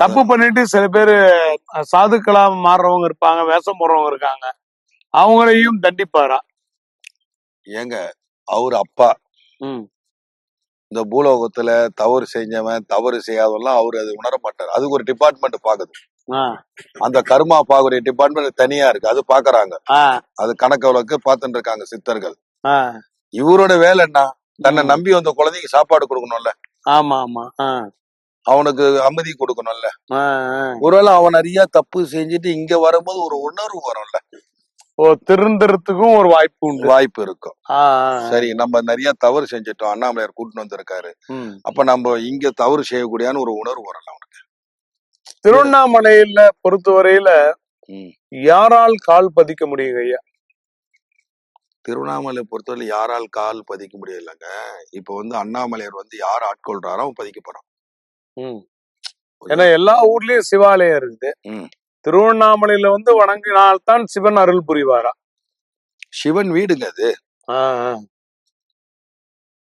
தப்பு பண்ணிட்டு சில பேரு சாதுக்களா மாறுறவங்க இருப்பாங்க வேஷம் போடுறவங்க இருக்காங்க. அவங்களையும் தண்டிப்பாரா? ஏங்க அவர் அப்பா. இந்த பூலோகத்துல தவறு செஞ்சவன் தவறு செய்யாதவெல்லாம் அவர் அது உணர மாட்டார். அதுக்கு ஒரு டிபார்ட்மெண்ட் பாக்குது. அந்த கர்மா பாக்குற டிபார்ட்மெண்ட் தனியா இருக்கு. அது பாக்குறாங்க. அது கணக்கு வழக்கு பார்த்துட்டு இருக்காங்க சித்தர்கள். இவரோட வேலை என்ன தன்னை. நம்பி வந்த குழந்தைக்கு சாப்பாடு கொடுக்கணும்ல. ஆமா ஆமா. அவனுக்கு அமைதி கொடுக்கணும்ல. ஒருவேளை அவன் நிறைய தப்பு செஞ்சுட்டு இங்க வரும்போது ஒரு உணர்வு வரும்ல. ஓ திருந்துறதுக்கும் ஒரு வாய்ப்பு உண்டு. வாய்ப்பு இருக்கும். சரி நம்ம நிறைய தவறு செஞ்சுட்டோம். அண்ணாமலையார் கூட்டிட்டு வந்திருக்காரு. அப்ப நம்ம இங்க தவறு செய்யக்கூடியான்னு ஒரு உணர்வு வரலாம் அவனுக்கு. திருவண்ணாமலையில பொறுத்தவரையில. யாரால் கால் பதிக்க முடியும் ஐயா? திருவண்ணாமலை பொறுத்தவரை யாரால் கால் பதிக்க முடியலங்க? இப்ப வந்து அண்ணாமலையார் வந்து யார் ஆட்கொள்றாரோ பதிக்க போறான். ம். ஏன்னா எல்லா ஊர்லயும் சிவாலயம் இருக்குது ம். திருவண்ணாமலையில வந்து வணங்கினால்தான் சிவன் அருள் புரிவாரா சிவன் வீடுங்க அது ஆ, ஆ.